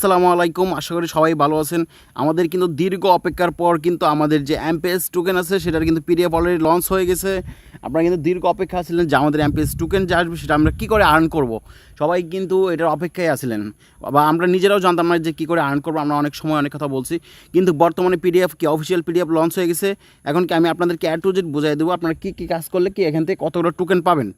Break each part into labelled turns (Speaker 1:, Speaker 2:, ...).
Speaker 1: আসসালামু আলাইকুম, আশা করি সবাই ভালো আছেন। আমাদের কিন্তু দীর্ঘ অপেক্ষার পর কিন্তু আমাদের যে এমপিএস টোকেন আছে, সেটার কিন্তু পিডিএফ অলরেডি লঞ্চ হয়ে গেছে। আপনারা কিন্তু দীর্ঘ অপেক্ষা ছিলেন যে আমাদের এমপিএস টোকেন যে আসবে, সেটা আমরা কী করে আর্ন করব? সবাই কিন্তু এটার অপেক্ষায় আছিলেন। বা আমরা নিজেরাও জানতাম না যে কী করে আর্ন করব, আমরা অনেক সময় অনেক কথা বলছি। কিন্তু বর্তমানে পিডিএফ কি অফিসিয়াল পিডিএফ লঞ্চ হয়ে গেছে। এখন কি আমি আপনাদেরকে অ্যাড টু জেড বোঝাই দেবো, আপনারা কী কী কাজ করলে কি এখান থেকে কতগুলো টোকেন পাবেন?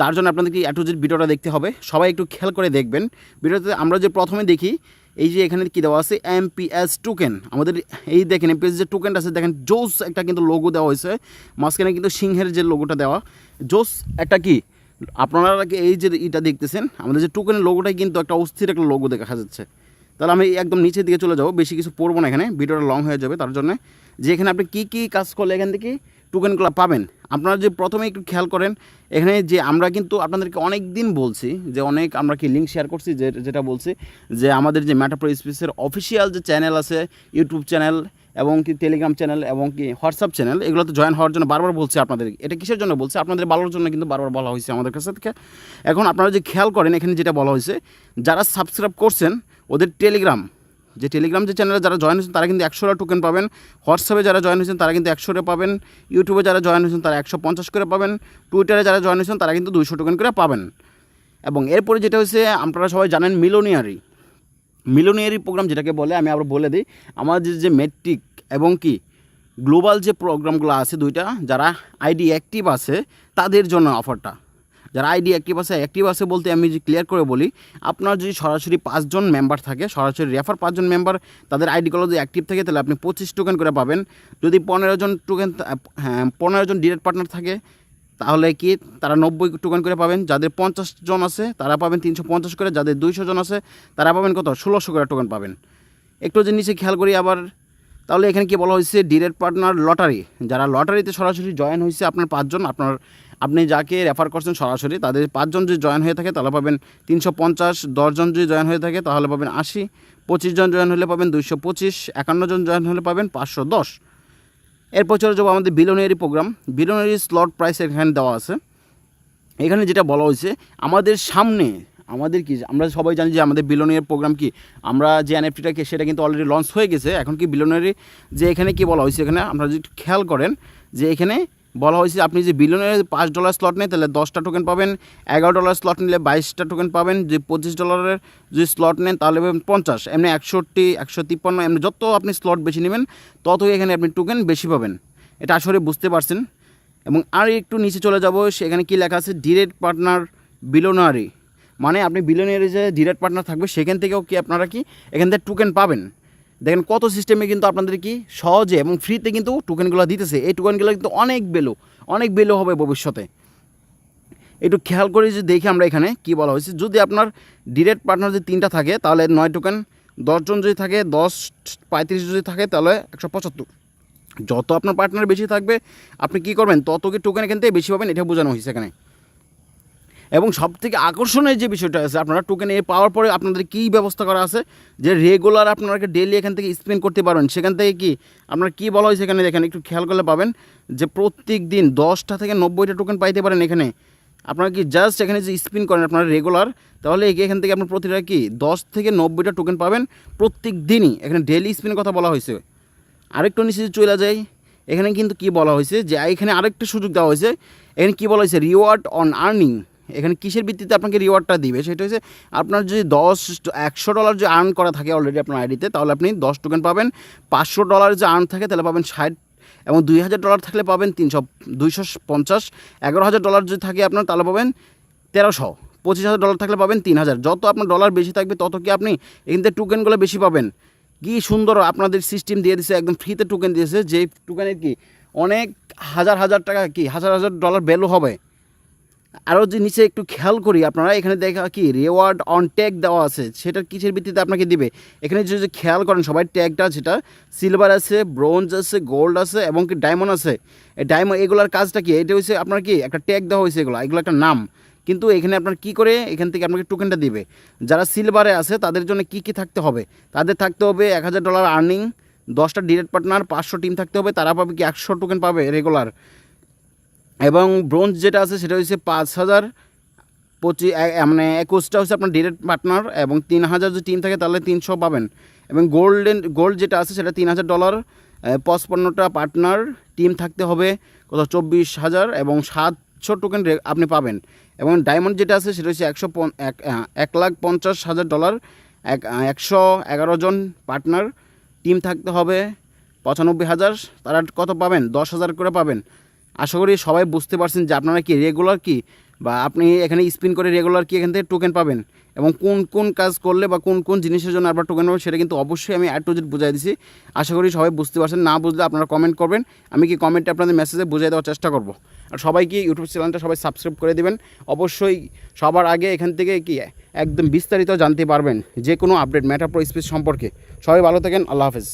Speaker 1: তার জন্য আপনাদেরকে অ্যাড টু জেড ভিডিওটা দেখতে হবে? সবাই একটু খেয়াল করে দেখবেন। ভিডিওতে আমরা যে প্রথমে দেখি, এই যে এখানে কী দেওয়া আছে? এমপিএস টোকেন আমাদের এই দেখেন এমপিএস যে টোকেনটা আছে, দেখেন, জোস একটা কিন্তু লোগো দেওয়া হয়েছে। মাঝখানে কিন্তু সিংহের যে লোগোটা দেওয়া। জোস একটা কি? আপনারা এই যে এটা দেখতেছেন? আমাদের যে টোকেনের লোগোটাই কিন্তু একটা অস্থির একটা লোগো দেখা যাচ্ছে। তাহলে আমি একদম নিচের দিকে চলে যাব। বেশি কিছু পড়ব না এখানে। ভিডিওটা লং হয়ে যাবে। তার জন্য যে এখানে আপনি কী কী কাজ করলে এখান থেকে টোকেনগুলো পাবেন। আপনারা যে প্রথমে একটু খেয়াল করেন, এখানে যে আমরা কিন্তু আপনাদেরকে অনেক দিন বলছি, যে অনেক আমরা কি লিঙ্ক শেয়ার করছি, যে যেটা বলছি, যে আমাদের যে ম্যাটাপ্রো স্পেসের অফিসিয়াল যে চ্যানেল আছে ইউটিউব চ্যানেল এবং কি টেলিগ্রাম চ্যানেল এবং কি হোয়াটসঅ্যাপ চ্যানেল এগুলোতে জয়েন হওয়ার জন্য বারবার বলছি আপনাদের। এটা কিসের জন্য বলছি? আপনাদের ভালোর জন্য কিন্তু বারবার বলা হয়েছে আমাদের কাছে থেকে। এখন আপনারা যে খেয়াল করেন, এখানে যেটা বলা হয়েছে, যারা সাবস্ক্রাইব করছেন, ওদের টেলিগ্রাম যে টেলিগ্রাম যে চ্যানেলে যারা জয়েন হয়েছেন, তারা কিন্তু একশোটা টোকেন পাবেন। হোয়াটসঅ্যাপে যারা জয়েন হয়েছেন, তারা কিন্তু একশোটা পাবেন। ইউটিউবে যারা জয়েন হয়েছেন, তারা একশো পঞ্চাশ করে পাবেন। টুইটারে যারা জয়েন হয়েছেন, তারা কিন্তু দুইশো টোকেন করে পাবেন। এবং এরপরে যেটা হচ্ছে আপনারা সবাই জানেন মিলোনিয়ারি। মিলোনিয়ারি প্রোগ্রাম যেটাকে বলে, আমি আবার বলে দিই, আমাদের যে মেট্রিক এবং কি গ্লোবাল যে প্রোগ্রামগুলো আছে দুইটা, যারা আইডি অ্যাক্টিভ আছে, তাদের জন্য অফারটা যারা আইডি অ্যাক্টিভ আছে অ্যাক্টিভ আছে বলতে আমি যদি ক্লিয়ার করে বলি, আপনার যদি সরাসরি পাঁচজন মেম্বার থাকে, সরাসরি রেফার পাঁচজন মেম্বার তাদের আইডিগুলো যদি অ্যাক্টিভ থাকে, তাহলে আপনি পঁচিশ টোকেন করে পাবেন। যদি পনেরো জন টোকেন হ্যাঁ পনেরো জন ডিরেক্ট পার্টনার থাকে, তাহলে কি তারা নব্বই টোকেন করে পাবেন। যাদের পঞ্চাশ জন আছে, তারা পাবেন তিনশো পঞ্চাশ করে। যাদের দুইশো জন আছে, তারা পাবেন কত? ষোলোশো করে টোকেন পাবেন। একটু যে নিচে খেয়াল করি আবার, তাহলে এখানে কি বলা হয়েছে ডিরেক্ট পার্টনার লটারি যারা লটারিতে সরাসরি জয়েন হয়েছে, আপনার পাঁচজন, আপনার আপনি যাকে রেফার করছেন সরাসরি, তাদের পাঁচজন যদি জয়েন হয়ে থাকে, তাহলে পাবেন তিনশো পঞ্চাশ, দশজন যদি জয়েন হয়ে থাকে, তাহলে পাবেন আশি পঁচিশ জন জয়েন হলে পাবেন দুইশো পঁচিশ একান্ন জন জয়েন হলে পাবেন পাঁচশো দশ। এরপর চলে যাব আমাদের billionaire program billionaire slot price এখানে দেওয়া আছে। এখানে যেটা বলা হয়েছে, আমাদের সামনে, আমাদের কি, আমরা সবাই জানি যে আমাদের বিলোনিয়ার প্রোগ্রাম কি? আমরা যে এনএফটিটাকে সেটা কিন্তু অলরেডি লঞ্চ হয়ে গেছে। এখন কি বিলোনারি যে এখানে কি বলা হয়েছে, এখানে আপনারা যদি খেয়াল করেন, যে এখানে বলা হয়েছে আপনি যে বিলিয়নের পাঁচ ডলার স্লট নেন তাহলে দশটা টোকেন পাবেন, এগারো ডলার স্লট নিলে বাইশটা টোকেন পাবেন, যে পঁচিশ ডলারের যদি স্লট নেন, তাহলে পাবেন পঞ্চাশ, এমনি একষট্টি, একশো তিপ্পান্ন, এমনি যত আপনি স্লট বেশি নেবেন, ততই এখানে আপনি টোকেন বেশি পাবেন। এটা আসলে বুঝতে পারছেন। এবং আর একটু নিচে চলে যাব, সেখানে কি লেখা আছে? ডিরেক্ট পার্টনার বিলোনারি মানে আপনি বিলিয়নারি যে ডিরেক্ট পার্টনার থাকবে, সেখান থেকেও কি আপনারা কি এখান থেকে টোকেন পাবেন? দেখেন কত সিস্টেমে কিন্তু আপনাদের কি সহজে এবং ফ্রিতে কিন্তু টোকেনগুলো দিতেছে। এই টোকেনগুলো কিন্তু অনেক বেলো অনেক বেলো হবে ভবিষ্যতে। একটু খেয়াল করে যে দেখি আমরা এখানে কি বলা হয়েছে। যদি আপনার ডিরেক্ট পার্টনার যদি তিনটা থাকে, তাহলে নয় টোকেন দশজন যদি থাকে, দশ, পঁয়ত্রিশ যদি থাকে, তাহলে একশো পঁচাত্তর। যত আপনার পার্টনার বেশি থাকবে, আপনি কি করবেন? তত কি টোকেন এখান থেকে বেশি পাবেন? এটা বোঝানো হয়েছে এখানে। এবং সব থেকে আকর্ষণের যে বিষয়টা আছে, আপনারা টোকেন এ পাওয়ার পরে আপনাদের কী ব্যবস্থা করা আছে? যে রেগুলার আপনারা ডেলি এখান থেকে স্পেন্ড করতে পারবেন, সেখান থেকে কি আপনার কী বলা হয়েছে এখানে দেখেন, একটু খেয়াল করলে পাবেন যে প্রত্যেক দিন দশটা থেকে নব্বইটা টোকেন পাইতে পারেন এখানে। আপনারা কি জাস্ট এখানে যে স্পিন করেন আপনারা রেগুলার তাহলে এখান থেকে আপনার প্রতিটা কি দশ থেকে নব্বইটা টোকেন পাবেন প্রত্যেক দিনই এখানে ডেলি স্পিনের কথা বলা হয়েছে। আরেকটু নিচে চলে যায় এখানে কিন্তু কি বলা হয়েছে? যে এখানে আরেকটা সুযোগ দেওয়া হয়েছে। এখানে কি বলা হয়েছে? রিওয়ার্ড অন আর্নিং এখানে কিসের ভিত্তিতে আপনাকে রিওয়ার্ডটা দিবে? সেটা হচ্ছে আপনার যদি দশ একশো ডলার যে আর্ন করা থাকে অলরেডি আপনার আইডিতে তাহলে আপনি দশ টোকেন পাবেন। পাঁচশো ডলার যে আর্ন থাকে, তাহলে পাবেন ষাট এবং দুই হাজার ডলার থাকলে পাবেন তিনশো, দুইশো পঞ্চাশ। এগারো হাজার ডলার যদি থাকে আপনার, তাহলে পাবেন তেরোশো। পঁচিশ হাজার ডলার থাকলে পাবেন তিন হাজার। যত আপনার ডলার বেশি থাকবে, তত কি আপনি এখান থেকে টোকেনগুলো বেশি পাবেন। কি সুন্দর আপনাদের সিস্টেম দিয়ে দিয়েছে একদম ফ্রিতে টোকেন দিয়েছে। যে টোকেনের কি অনেক হাজার হাজার টাকা কি, হাজার হাজার ডলার ভ্যালু হবে। আরও যে নিচে একটু খেয়াল করি, আপনারা এখানে দেখা কি রেওয়ার্ড অন ট্যাগ দেওয়া আছে, সেটার কিসের ভিত্তিতে আপনাকে দিবে? এখানে যদি খেয়াল করেন, সবাই ট্যাগটা যেটা সিলভার আছে ব্রোঞ্জ আছে গোল্ড আছে, এবং কি ডায়মন্ড আছে। এই ডায়মন্ড এগুলোর কাজটা কি? এটা হচ্ছে আপনার কি, একটা ট্যাগ দেওয়া হয়েছে এগুলো এগুলো একটা নাম। কিন্তু এখানে আপনার কি করে, এখান থেকে আপনাকে টোকেনটা দিবে। যারা সিলভারে আছে, তাদের জন্য কি কি থাকতে হবে? তাদের থাকতে হবে এক হাজার ডলার আর্নিং দশটা ডিরেক্ট পার্টনার পাঁচশো টিম থাকতে হবে, তারা পাবে কি একশো টোকেন পাবে রেগুলার এবং ব্রোঞ্জ যেটা আছে সেটা হচ্ছে পাঁচ হাজার পঁচিশ মানে একুশটা হচ্ছে আপনার ডিরেক্ট পার্টনার এবং তিন হাজার যদি টিম থাকে তাহলে তিনশো পাবেন। এবং গোল্ডেন গোল্ড যেটা আছে সেটা তিন হাজার ডলার পঁচপন্নটা পার্টনার টিম থাকতে হবে কত চব্বিশ হাজার এবং সাতশো টোকেন আপনি পাবেন। এবং ডায়মন্ড যেটা আছে সেটা হচ্ছে একশো এক এক লাখ পঞ্চাশ হাজার ডলার এক একশো এগারো জন পার্টনার টিম থাকতে হবে, পঁচানব্বই হাজার, তারা কত পাবেন? দশ হাজার করে পাবেন। আশা করি সবাই বুঝতে পারছেন যে আপনারা কি রেগুলার কি? বা আপনি এখানে স্পিন করে রেগুলার কি এখান থেকে টোকেন পাবেন? এবং কোন কোন কাজ করলে বা কোন কোন জিনিসের জন্য আপনার টোকেন পাবেন সেটা কিন্তু অবশ্যই আমি অ্যাড টু জেড বুঝাই দিছি। আশা করি সবাই বুঝতে পারছেন। না বুঝলে আপনারা কমেন্ট করবেন। আমি কি কমেন্টে আপনাদের মেসেজে বুঝিয়ে দেওয়ার চেষ্টা করব। আর সবাইকে ইউটিউব চ্যানেলটা সবাই সাবস্ক্রাইব করে দেবেন? অবশ্যই সবার আগে এখান থেকে কি একদম বিস্তারিত জানতে পারবেন যে কোনো আপডেট ম্যাটার প্রো স্পেস সম্পর্কে। সবাই ভালো থাকেন। আল্লাহ হাফেজ।